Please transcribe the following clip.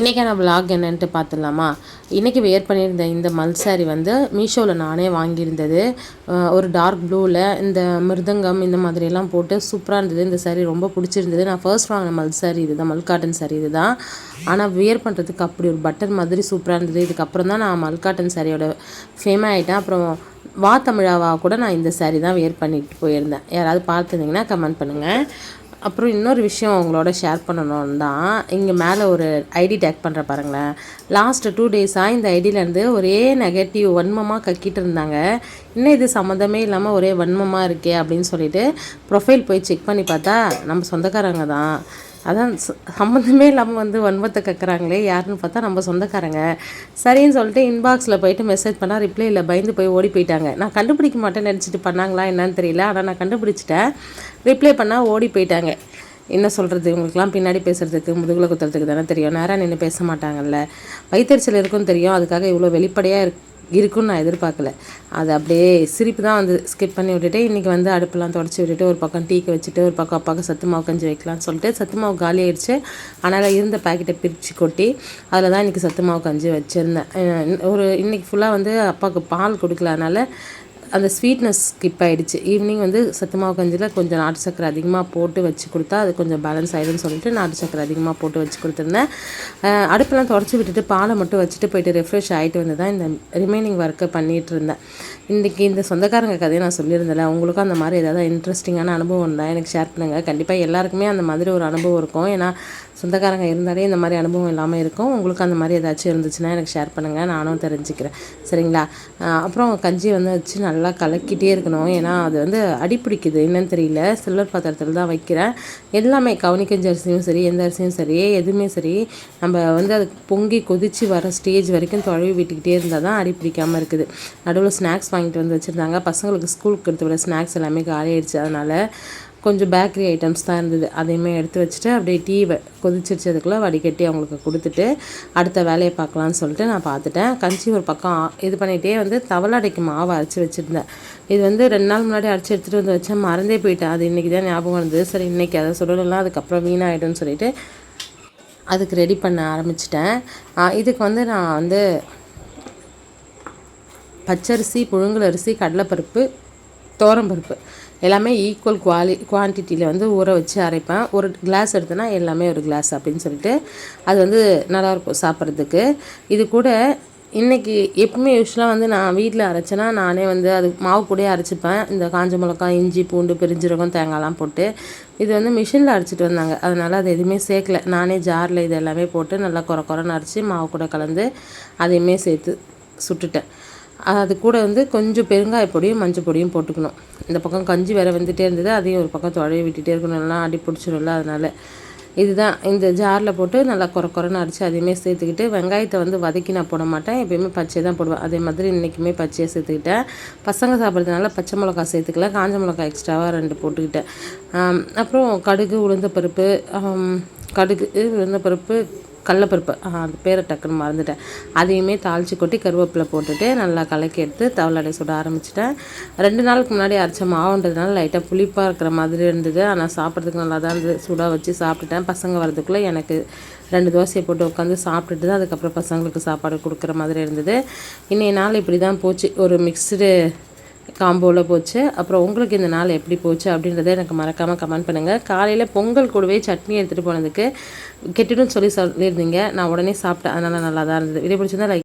இன்றைக்கான vlog என்னன்ட்டு பார்த்துடலாமா இன்றைக்கி வேர் பண்ணியிருந்த இந்த மல் saree வந்து மீஷோவில் நானே வாங்கியிருந்தது. ஒரு டார்க் ப்ளூவில் இந்த மிருதங்கம் இந்த மாதிரியெல்லாம் போட்டு சூப்பராக இருந்தது. இந்த saree ரொம்ப பிடிச்சிருந்தது. நான் ஃபர்ஸ்ட் வாங்கின மல் இது தான் மல்காட்டன் காட்டன் இது தான் ஆனால் வியர் பண்ணுறதுக்கு அப்படி ஒரு பட்டன் மாதிரி சூப்பராக இருந்தது. இதுக்கப்புறம் தான் நான் மல்காட்டன் சாரியோட ஃபேம் ஆகிட்டேன் அப்புறம் வா தமிழாவா கூட நான் இந்த saree தான் வேர் பண்ணிட்டு போயிருந்தேன். யாராவது பார்த்துருந்தீங்கன்னா கமெண்ட் பண்ணுங்கள் அப்புறம் இன்னொரு விஷயம் உங்களோட ஷேர் பண்ணணும் தான் இங்கே மேலே ஒரு ஐடி டேக் பண்ணுற பாருங்களேன். லாஸ்ட் டூ டேஸாக இந்த ஐடியிலேருந்து ஒரே நெகட்டிவ் வன்மமாக கக்கிட்டு இருந்தாங்க. இன்னும் இது சம்மந்தமே இல்லாமல் ஒரே வன்மமாக இருக்கே அப்படின்னு சொல்லிட்டு ப்ரொஃபைல் போய் செக் பண்ணி பார்த்தா நம்ம சொந்தக்காரங்க தான். அதான் சம்மந்தமே இல்லாமல் வந்து வன்மத்தை கக்குறாங்களே யாருன்னு பார்த்தா நம்ம சொந்தக்காரங்க. சரின்னு சொல்லிட்டு இன்பாக்ஸில் போயிட்டு மெசேஜ் பண்ணால் ரிப்ளை இல்லை பயந்து போய் ஓடி போயிட்டாங்க. நான் கண்டுபிடிக்க மாட்டேன்னு நினச்சிட்டு பண்ணாங்களா என்னன்னு தெரியல ஆனால் நான் கண்டுபிடிச்சிட்டேன். ரிப்ளை பண்ணால் ஓடி போயிட்டாங்க. என்ன சொல்கிறது இவங்களுக்குலாம் பின்னாடி பேசுகிறதுக்கு முதுகில் குத்துறதுக்கு தானே தெரியும். நேராக நின்று பேச மாட்டாங்கல்ல. வைத்தறிச்சல் இருக்குன்னு தெரியும். அதுக்காக இவ்வளோ வெளிப்படையாக இருக்கு இருக்குன்னு நான் எதிர்பார்க்கல. அது அப்படியே சிரிப்பு தான் வந்து ஸ்கிப் பண்ணி விட்டுட்டு இன்றைக்கி வந்து அடுப்பெல்லாம் தொடச்சி விட்டுட்டு ஒரு பக்கம் டீக்கு வச்சுட்டு ஒரு பக்கம் அப்பாவுக்கு சத்து மாவு கஞ்சி வைக்கலாம்னு சொல்லிட்டு சத்து மாவு காலி ஆயிடுச்சு. அதனால் இருந்த பாக்கெட்டை பிரித்து கொட்டி அதில் தான் இன்றைக்கி சத்து மாவு கஞ்சி வச்சுருந்தேன். ஒரு இன்றைக்கி ஃபுல்லாக வந்து அப்பாவுக்கு பால் கொடுக்கல அதனால் அந்த ஸ்வீட்னஸ் ஸ்கிப் ஆகிடுச்சு ஈவினிங் வந்து சத்துமாவு கஞ்சியில் கொஞ்சம் நாட்டு சக்கரை அதிகமாக போட்டு வச்சு கொடுத்தா அது கொஞ்சம் பேலன்ஸ் ஆகிடும்னு சொல்லிட்டு நாட்டு சக்கரை அதிகமாக போட்டு வச்சு கொடுத்துருந்தேன். அடுப்பெல்லாம் தொடச்சி விட்டுட்டு பாலை மட்டும் வச்சுட்டு போயிட்டு ரெஃப்ரெஷ் ஆகிட்டு வந்து தான் இந்த ரிமைனிங் ஒர்க்கை பண்ணிகிட்டு இருந்தேன். இன்றைக்கி இந்த சொந்தக்காரங்க கதையை நான் சொல்லியிருந்தேன்ல உங்களுக்கும் அந்த மாதிரி ஏதாவது இன்ட்ரெஸ்டிங்கான அனுபவம் இருந்தால் எனக்கு ஷேர் பண்ணுங்கள் கண்டிப்பாக எல்லாருக்குமே அந்த மாதிரி ஒரு அனுபவம் இருக்கும். ஏன்னா சொந்தக்காரங்க இருந்தாலே இந்த மாதிரி அனுபவம் இல்லாமல் இருக்கும். உங்களுக்கு அந்த மாதிரி ஏதாச்சும் இருந்துச்சுன்னா எனக்கு ஷேர் பண்ணுங்கள் நானும் தெரிஞ்சுக்கிறேன். சரிங்களா? அப்புறம் கஞ்சி வந்து வச்சு நல்லா கலக்கிட்டே இருக்கணும். ஏன்னா அது வந்து அடிப்பிடிக்குது என்னன்னு தெரியல. சில்வர் பாத்திரத்தில் தான் வைக்கிறேன். எல்லாமே கவனிக்கஞ்சி அரிசியும் சரி எந்த அரிசியும் சரி எதுவுமே சரி நம்ம வந்து அது பொங்கி கொதிச்சு வர ஸ்டேஜ் வரைக்கும் தொழவி விட்டுக்கிட்டே இருந்தால் தான் அடி பிடிக்காமல் இருக்குது. நடுவில் ஸ்நாக்ஸ் வாங்கிட்டு வந்து வச்சுருந்தாங்க. பசங்களுக்கு ஸ்கூலுக்கு எடுத்து விட ஸ்நாக்ஸ் எல்லாமே காலி ஆயிடுச்சு அதனால் கொஞ்சம் பேக்கரி ஐட்டம்ஸ் தான் இருந்தது. அதையுமே எடுத்து வச்சுட்டு அப்படியே டீ கொதிச்சிருச்சதுக்குள்ளே வடிகட்டி அவங்களுக்கு கொடுத்துட்டு அடுத்த வேலையை பார்க்கலான்னு சொல்லிட்டு நான் பார்த்துட்டேன். கஞ்சி ஒரு பக்கம் இது பண்ணிகிட்டே வந்து தவளடைக்கு மாவு அரைச்சி வச்சுருந்தேன். இது வந்து ரெண்டு நாள் முன்னாடி அரைச்சி எடுத்துகிட்டு வந்து வச்சேன். மறந்தே போயிட்டேன். அது இன்றைக்கி தான் ஞாபகம் வந்தது சரி இன்றைக்கி அதை சொல்லலாம் அதுக்கப்புறம் வீணாகிடும் சொல்லிட்டு அதுக்கு ரெடி பண்ண ஆரம்பிச்சிட்டேன். இதுக்கு வந்து நான் வந்து பச்சரிசி புழுங்கல் அரிசி கடலைப்பருப்பு பருப்பு எல்லாமே ஈக்குவல் குவாலி குவான்டிட்டியில் வந்து ஊற வச்சு அரைப்பேன். ஒரு கிளாஸ் எடுத்தேன்னா எல்லாமே ஒரு கிளாஸ் அப்படின்னு சொல்லிட்டு அது வந்து நல்லாயிருக்கும் சாப்பிட்றதுக்கு. இது கூட இன்றைக்கி எப்பவுமே யூஸ்வலாக வந்து நான் வீட்டில் அரைச்சேன்னா நானே வந்து அது மாவு கூட அரைச்சிப்பேன். இந்த காஞ்ச மிளகாய் இஞ்சி பூண்டு பெருஞ்சீரகம் தேங்காய்லாம் போட்டு இது வந்து மிஷினில் அரைச்சிட்டு வந்தாங்க. அதனால் அது எதுவுமே சேர்க்கல. நானே ஜாரில் இது எல்லாமே போட்டு நல்லா குறை குறைன்னு அரைச்சி மாவு கூட கலந்து அதையுமே சேர்த்து சுட்டுட்டேன். அது கூட வந்து கொஞ்சம் பெருங்காய பொடியும் மஞ்சள் பொடியும் போட்டுக்கணும். இந்த பக்கம் கஞ்சி வேறு வந்துகிட்டே இருந்தது அதையும் ஒரு பக்கம் தொடைய விட்டுட்டே இருக்கணும். எல்லாம் அடி பிடிச்சிரும்ல அதனால். இதுதான் இந்த ஜாரில் போட்டு நல்லா குறை குறைன்னு அடித்து அதையுமே சேர்த்துக்கிட்டு வெங்காயத்தை வந்து வதக்கி நான் போட மாட்டேன். எப்பயுமே பச்சை தான் போடுவேன். அதே மாதிரி இன்றைக்குமே பச்சையை சேர்த்துக்கிட்டேன். பசங்க சாப்பிட்றதுனால பச்சை மிளகா சேர்த்துக்கல காஞ்ச மிளகா எக்ஸ்ட்ராவாக ரெண்டு போட்டுக்கிட்டேன். அப்புறம் கடுகு உளுந்தப்பருப்பு பருப்பு கடுகு உளுந்தப்பருப்பு கடலப்பருப்பு அந்த பேரை டக்குன்னு மறந்துட்டேன். அதையுமே தாளித்து கொட்டி கருவேப்பிலை போட்டுட்டு நல்லா கலக்கி எடுத்து தவளடை சுட ஆரம்பிச்சிட்டேன். ரெண்டு நாளுக்கு முன்னாடி அரைச்ச மாவுன்றதுனால லைட்டாக புளிப்பாக இருக்கிற மாதிரி இருந்தது. ஆனால் சாப்பிட்றதுக்கு நல்லா தான் இருந்தது. சுடாக வச்சு சாப்பிட்டுட்டேன். பசங்க வரதுக்குள்ளே எனக்கு ரெண்டு தோசையை போட்டு உட்காந்து சாப்பிட்டுட்டு தான் அதுக்கப்புறம் பசங்களுக்கு சாப்பாடு கொடுக்குற மாதிரி இருந்தது. இன்றைய நாள் இப்படி தான் போச்சு. ஒரு மிக்சடு காம்போவில் போச்சு. அப்புறம் உங்களுக்கு இந்த நாள் எப்படி போச்சு அப்படின்றத எனக்கு மறக்காமல் கமெண்ட் பண்ணுங்கள் காலையில் பொங்கல் கூடவே சட்னி எடுத்துகிட்டு போனதுக்கு கெட்டுடும் சொல்லி சொல்லியிருந்தீங்க. நான் உடனே சாப்பிட்டேன். அதனால் நல்லா தான் இருந்தது. வீடியோ பிடிச்சிருந்தா லைக்